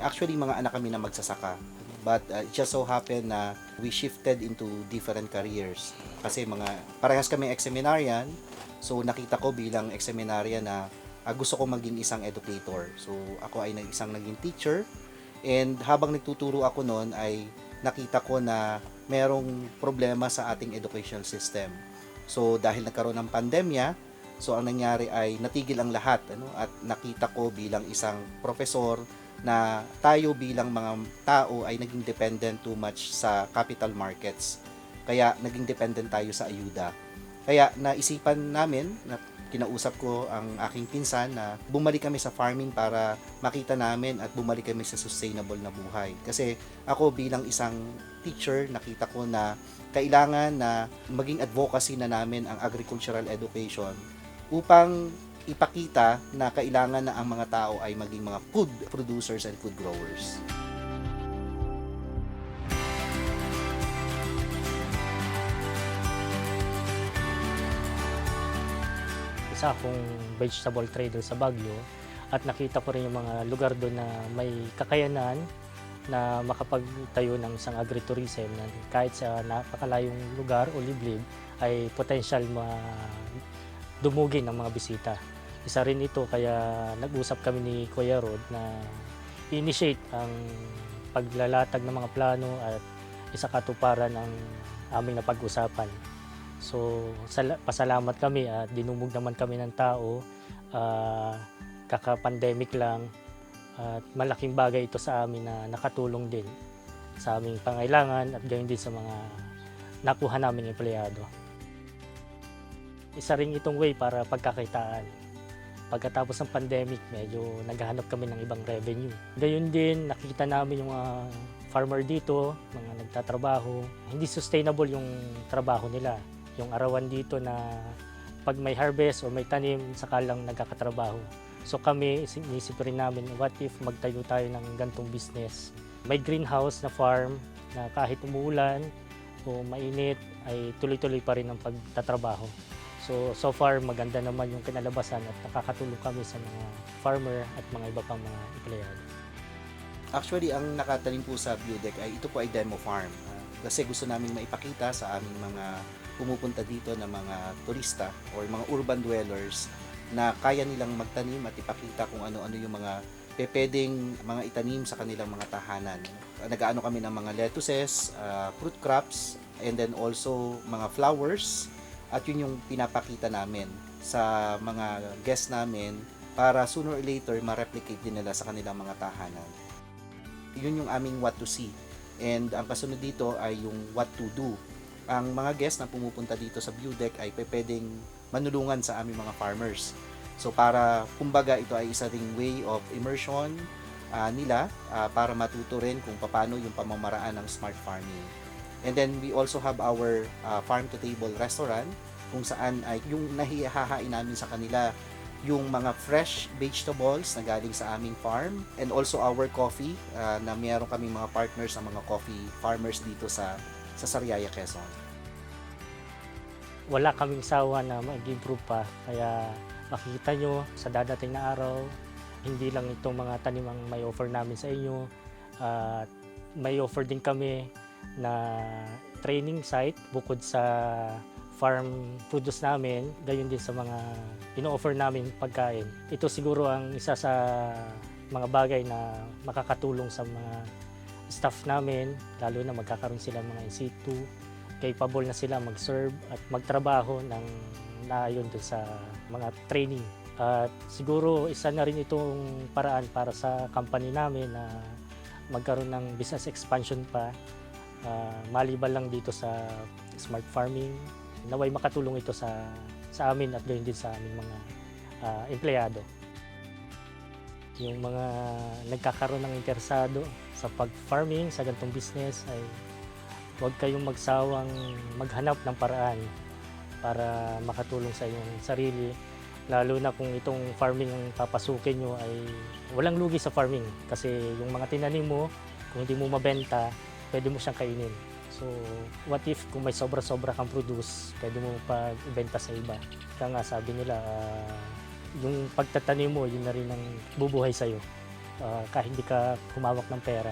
actually mga anak kami na magsasaka. But uh, it just so happened na we shifted into different careers. Kasi mga parehas kami ex-seminarian, so nakita ko bilang ex-seminarian na ah, gusto ko maging isang educator. So ako ay isang naging teacher and habang nagtuturo ako noon ay nakita ko na merong problema sa ating educational system. So dahil nagkaroon ng pandemya, so ang nangyari ay natigil ang lahat ano at nakita ko bilang isang profesor na tayo bilang mga tao ay naging dependent too much sa capital markets. Kaya naging dependent tayo sa ayuda. Kaya naisipan namin na kinausap ko ang aking pinsan na bumalik kami sa farming para makita namin at bumalik kami sa sustainable na buhay. Kasi ako bilang isang teacher, nakita ko na kailangan na maging advocacy na namin ang agricultural education upang ipakita na kailangan na ang mga tao ay maging mga food producers and food growers. isa akong vegetable trader sa Baguio at nakita ko rin yung mga lugar doon na may kakayanan na makapagtayo ng isang agritourism na kahit sa napakalayong lugar o liblib ay potential ma dumugin ng mga bisita. Isa rin ito kaya nag-usap kami ni Kuya Rod na initiate ang paglalatag ng mga plano at isa katuparan ng aming napag-usapan. So, sala- pasalamat kami at dinumog naman kami ng tao. Ah, kaka-pandemic lang at malaking bagay ito sa amin na nakatulong din sa aming pangailangan at gayon din sa mga nakuha naming empleyado. Isa rin itong way para pagkakitaan. Pagkatapos ng pandemic, medyo naghahanap kami ng ibang revenue. Gayon din, nakita namin yung mga farmer dito, mga nagtatrabaho. Hindi sustainable yung trabaho nila yung arawan dito na pag may harvest o may tanim, saka lang nagkakatrabaho. So kami, inisip rin namin, what if magtayo tayo ng gantong business? May greenhouse na farm na kahit umuulan o mainit, ay tuloy-tuloy pa rin ang pagtatrabaho. So, so far, maganda naman yung kinalabasan at nakakatulong kami sa mga farmer at mga iba pang mga empleyado. Actually, ang nakatanim po sa Biodec ay ito po ay demo farm. Ah, kasi gusto namin maipakita sa aming mga pumupunta dito na mga turista or mga urban dwellers na kaya nilang magtanim at ipakita kung ano-ano yung mga pepedeng mga itanim sa kanilang mga tahanan. Nag-aano kami ng mga lettuces, ah, fruit crops, and then also mga flowers at yun yung pinapakita namin sa mga guests namin para sooner or later ma-replicate din nila sa kanilang mga tahanan yun yung aming what to see. And ang kasunod dito ay yung what to do. Ang mga guests na pumupunta dito sa view deck ay pe- pwedeng manulungan sa aming mga farmers. So para kumbaga ito ay isa ring way of immersion ah, nila ah, para matuto rin kung paano yung pamamaraan ng smart farming. And then we also have our ah, farm to table restaurant kung saan ay yung nahihahain namin sa kanila yung mga fresh vegetables na galing sa aming farm and also our coffee ah, na mayroon kaming mga partners sa mga coffee farmers dito sa sa Sariaya, Quezon. wala kaming sawa na mag-improve pa. Kaya makikita nyo sa dadating na araw, hindi lang itong mga tanim ang may offer namin sa inyo. At may offer din kami na training site bukod sa farm produce namin, gayon din sa mga ino-offer namin pagkain. Ito siguro ang isa sa mga bagay na makakatulong sa mga staff namin, lalo na magkakaroon sila mga in situ capable na sila mag-serve at magtrabaho ng naayon dun sa mga training. At siguro isa na rin itong paraan para sa company namin na magkaroon ng business expansion pa ah, maliban lang dito sa smart farming. Naway makatulong ito sa sa amin at gayon din sa aming mga ah, empleyado. Yung mga nagkakaroon ng interesado sa pag-farming, sa ganitong business ay huwag kayong magsawang maghanap ng paraan para makatulong sa inyong sarili. Lalo na kung itong farming ang papasukin nyo ay walang lugi sa farming kasi yung mga tinanim mo, kung hindi mo mabenta, pwede mo siyang kainin. So, what if kung may sobra-sobra kang produce, pwede mo pa ibenta sa iba. Kaya nga sabi nila, ah, yung pagtatanim mo, yun na rin ang bubuhay sa'yo. ah, kahit hindi ka humawak ng pera.